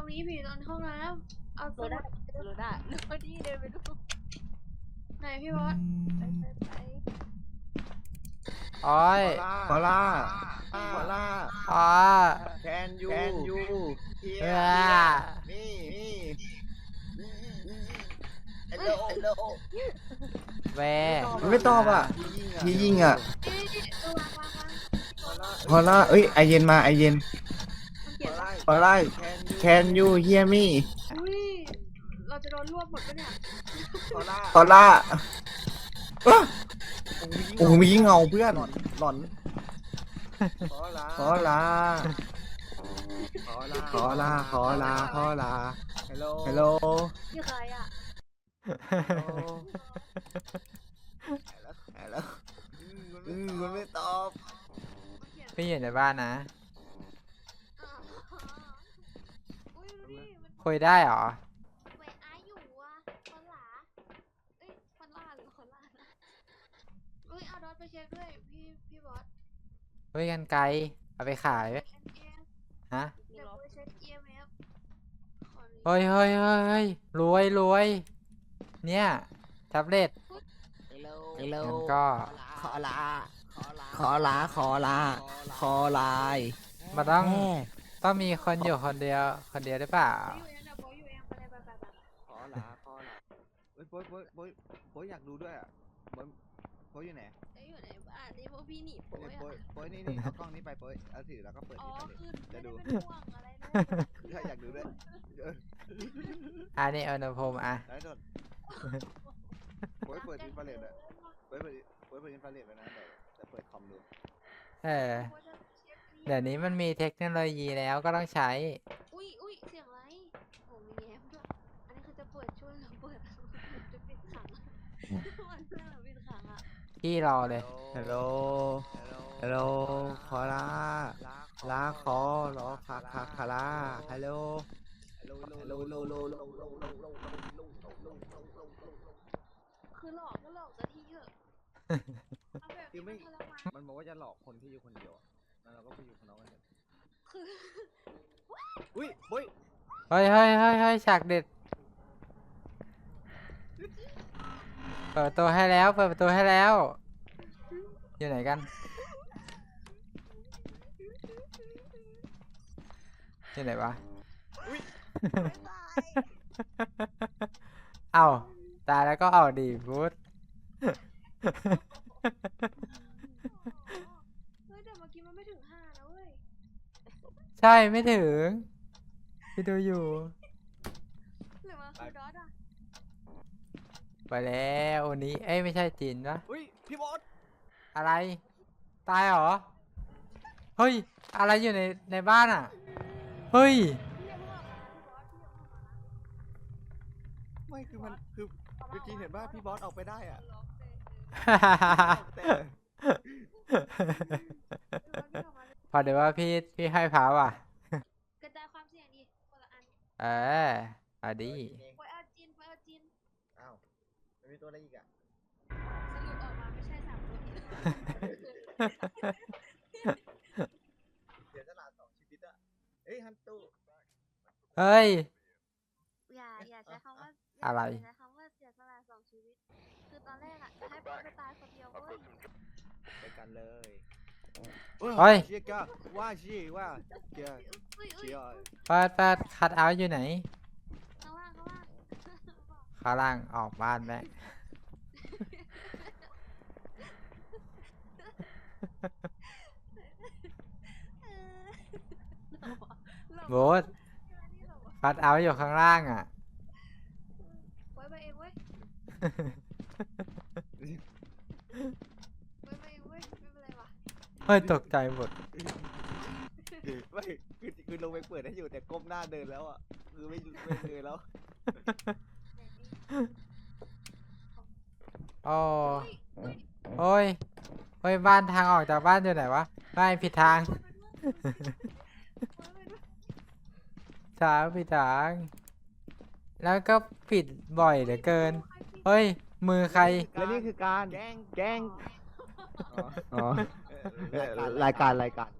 รงนี้พี่นอนห้องน้ำเอาสมุดโรด้าโรดี้เดินไปดูไหนพี่บอสไปไปไปโอยฟอล่าฟอล่าอ๋อแคนยูแคนยูเฮียนี่นี่ฮัลโหลฮัลโหลแวไม่ตอบอะทียิงอะพอล่าเอ้ยไอเย็นมาไอเย็นพอล่าแค Can you hear me อุ้เราจะโดนรวบหมดปะเนี่ยตอล่าตอล่าอ๊ะโอ้โหมีเงาเพื่อนหลอนขอลาขอลาขอลาขอลาขอลาขอลา ฮัลโหล Hello นี่ใครอะ ฮัลโหลอืมมันไม่ตอบ พี่อยู่ในบ้านนะ คุยได้เหรอแวนอาอยู่อะคนลาเอ้ยคนลานคนหลาเอ้ยเอาดอไปเช็ด้วยพี่พี่บอสเฮ้ยกันไกล เอาไปขายไหมฮะ เดี๋ยวไปเช็เอเอฟเฮ้ยเฮ้ยเฮ้ยรวยรวย เนี่ยแท็บเล็ต ฮัลโหนก็ขอลา ขอลา ขอลา ขอลาย มาต้อง ต้องมีคนอยู่คนเดียว คนเดียวได้เปล่าอขอหลาขอหลาเฮ้ยโบยโบยโบยโยอยากดูด้วยอะโบยโบยอยู่ไหนอยู่ไหนบ้านนี่พวกพี่หนีโบยโบยโบยนี่นี่เอากล้องนี้ไปโบยเอาถือแล้วก็เปิดจะดูห่วอะไรอยากดูด้วยอันนี้อนุพงศ์อะได้โดนโบยเปิดอินฟาเรดอะโบยเปิดโบยเปิดอินฟาเรดไปนะแต่เปิดคอมดูเออ เดี๋ยวนี้มันมีเทคโนโลยีแล้วก็ต้องใช้ อุ้ยอุ้ยเสียงไรโอ้มีแย้ด้วยอันนี้คือจะเปิดช่วยหรือเปิดจะปิดขังวันเสาร์ปิดขังอะพี่รอเลย ฮัลโหล ฮัลโหล คอล่าลาคอรอคาคาคาลาฮัลโหล ฮัลโหลฮัลโหลคือหลอกก็หลอกซะที่เยอะเอามันมันบอกว่าจะหลอกคนที่อยู่คนเดียว แล้วเราก็ไปอยู่คนน้องกันเถอะคืออุ้ยเฮ้ยเฮ้ยเฮ้ยเฮ้ยเฮ้ยฉากเด็ด เปิดประตูให้แล้ว เปิดประตูให้แล้ว อยู่ไหนกัน อยู่ไหนวะเอ้าตายแล้วก็ออกดีบูธ เฮ้ยแต่เมื่อกี้มันไม่ถึงห้านะเว้ย ใช่ไม่ถึงพี่ดูอยู่ หรือมันคือดอทอะไปแล้ววันนี้ เอ้ยไม่ใช่จีนปะอุ้ยพี่บอสอะไร ตายเหรอ เฮ้ย อะไรอยู่ในในบ้านอะ เฮ้ย พี่ยังไม่ออกมาพี่บอสพี่ยังไม่ออกมานะไม่คือมันคือเมื่อกี้เห็นว่าพี่บอสออกไปได้อะล็อกเลยแต่ พี่บอสพี่ออกมาเลย พอเดี๋ยวว่าพี่พี่ให้พาว่ะ กระจายความเสี่ยงดีคนละอันเออเอาดีปล่อยเอาจีนปล่อยเอาจีนอ้าวมันมีตัวอะไรอีกอะสรุปออกมาไม่ใช่สามตัวนี้เดี๋ยวจะลาสองชีวิตอะเอ้ยฮันตูเฮ้ย อย่าอย่าใช้คำว่าอะไรย่าใช้คำว่าเสียสละสองชีวิต คือตอนแรกอะจะให้ป๊อปไปตายคนเดียวเว้ยไปกันเลย เฮ้ย เชียก้าว่าชีว่าเกียอุ้ยอุ้ยเชียเปิดเปิดคัดเอาท์อยู่ไหนข้างล่างข้างล่างข้างล่างออกบ้านแม่งเออหลบโบ๊ทนี่หลบคัดเอาท์อยู่ข้างล่างอะ ไว้ไปเองเว้ยไว้ไปเองเว้ยไม่เป็นไรว่ะ เฮ้ยตกใจหมด ไม่คือคือลงไปเปิดให้อยู่แต่ก้มหน้าเดินแล้วอะคือไม่ไม่เดินแล้วโอ้โอ้ยโอ้ยบ้านทางออกจากบ้านอยู่ไหนวะไม่ผิดทางทางผิดทาง แล้วก็ผิดบ่อยเหลือเกินเฮ้ย มือใคร และนี่คือการแกล้งแกล้ง อ๋อ รายการรายการ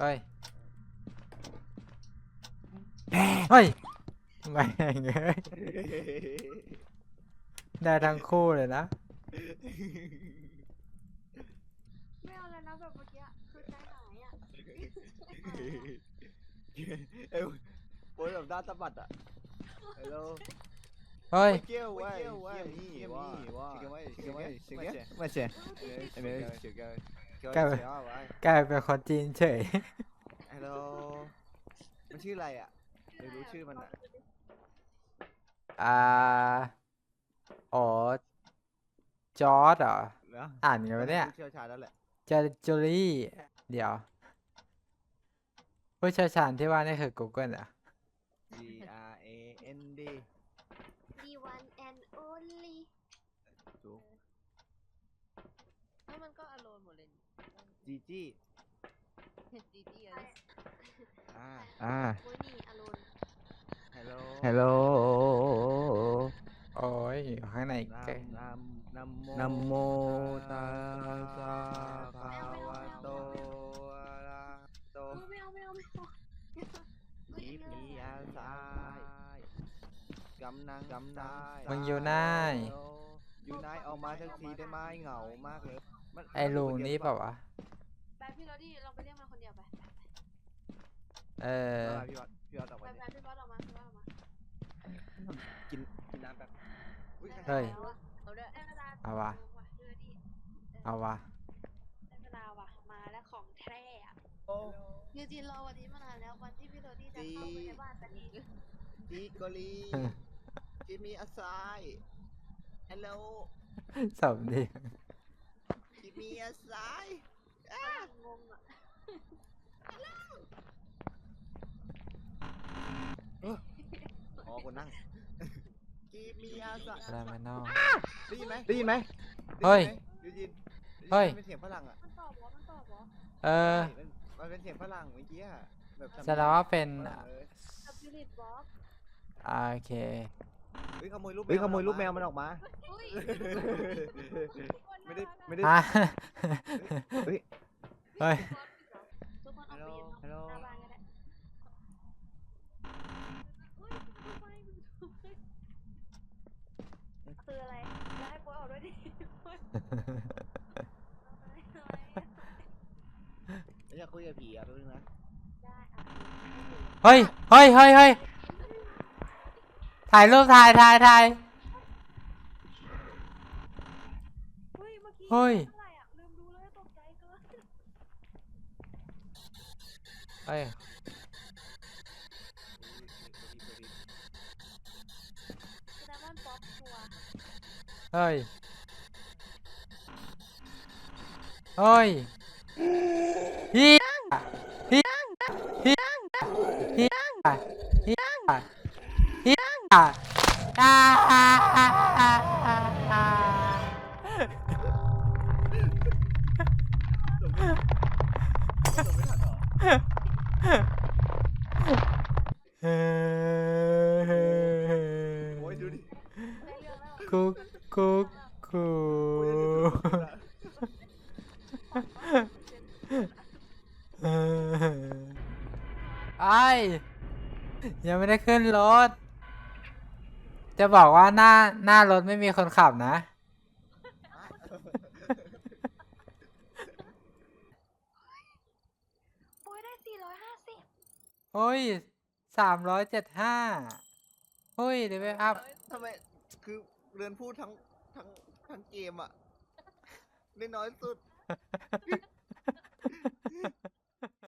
เฮ้ยเฮ้ยไม่งเอ้ยได้ทั้งคู่เลยนะ ไม่เอาแล้วนะแบบเมื่อกี้คือใจหายอะเอ้ยโอ้ยแบบด้านสะบัดอะฮัลโหล เฮ้ยเกี่ยวไว้เกี่ยวไว้นี่ว่าชิคกี้พายชิคกี้พายชิคกี้พายไม่ใช่อันนี้ชิคกี้พายกลายเป็นกลายเป็นคนจีนเฉยฮัลโหลมันชื่ออะไรอะไม่รู้ชื่อมันอะ อ่าอ๋อจอร์ดเหรอ เนาะอ่านไงวะเนี่ยผู้เชี่ยวชาญแล้วแหละจอจูรี่ เดี๋ยว ผู้เชี่ยวชาญที่ว่านี่คือ Google อะ G R A N D ดีวันแอนโอลี่ถูกแล้วมันก็อโลนหมดเลยจีจี้นี่จีจี้อะไรอ่าอ่า โอ้ยนี่อารมณ์ฮัลโหลฮัลโหล โอ้ยอยู่ข้างในนใกล้ำนำนำนำโมตัสสะภะคะวะโตอะระหะโตเออไม่เอาไม่เอาไม่เอายิบมีอาสาย กำนังกำนายมึงอยู่ไหน อยู่ไหนออกมาสักทีได้ไหมเหงามากเลยมันไอ้ลุงนี่เปล่าวะ ไปพี่โรดี้ลองไปเรียกมาคนเดียวไปไปเออเออพี่วัดพี่วัดออกไปมาไปดิพี่บอสออกมาพี่บอสออกมากินกินน้ำแบบอุ๊ยเฮ้ยเอาด้วยได้เวลาเอาวะพี่โรดี้เอาวะ ได้เวลาว่ะมาแล้วของแท้อะโอ้ ยูจีนรอวันนี้มานานแล้ววันที่พี่โรดี้จะเข้าไปในบ้านสักทีจีโกลี จิมีอาสายฮัลโหลสมดีจิมีอาสายงงอะอ๋อคนนั่งจิมีอาสายอะไรมานอก ได้ยินไหมได้ยินไหมเฮ้ยได้ยินเฮ้ย เป็นเสียงฝรั่งอะมันตอบวะมันตอบวะเออใช่มันมันเป็นเสียงฝรั่งเมื่อกี้อะแบบแสดงว่าเป็น ฝรั่งเลย กับยูนิตบล็อกโอเค เฮ้ยขโมยรูปเฮ้ยขโมยรูปแมวมันออกมา อุ้ยไม่ได้ไม่ได้ฮะเฮ้ย เฮ้ย ทุกคนออกไปยืนฮัลโหลหน้าบ้านก็ได้อุ๊ยทำไมคืออะไร แล้วให้โป๊ยออกด้วยดิโป๊ยอะไรอะไรไม่อยากคุยกับผีอะแป๊บนึงนะได้อะ เฮ้ยเฮ้ยเฮ้ยเฮ้ย ถ่ายรูปถ่ายถ่ายถ่ายเฮ้ยเมื่อกี้เฮ้ยเท่าไหร่อะลืมดูเลยตกใจเกินเฮ้ยแสดงว่าป๊อปชัวร์เฮ้ยเฮ้ยเฮียเฮียเฮียเฮียเฮียเฮียอ่าอ่าอ่าอ่าอ่าเฮ้ โอ้ยดูดิกุ๊กกุ๊กกูไอ้ยังไม่ได้ขึ้นรถ จะบอกว่าหน้าหน้ารถไม่มีคนขับนะ โอ้ยได้สี่ร้อยห้าสิบโอ้ยสามร้อยเจ็ดห้าเฮ้ยเดี๋ยวไปอัพ ทำไม คือเรือนพูดทั้งทั้งทั้งเกมอะได้น้อยสุด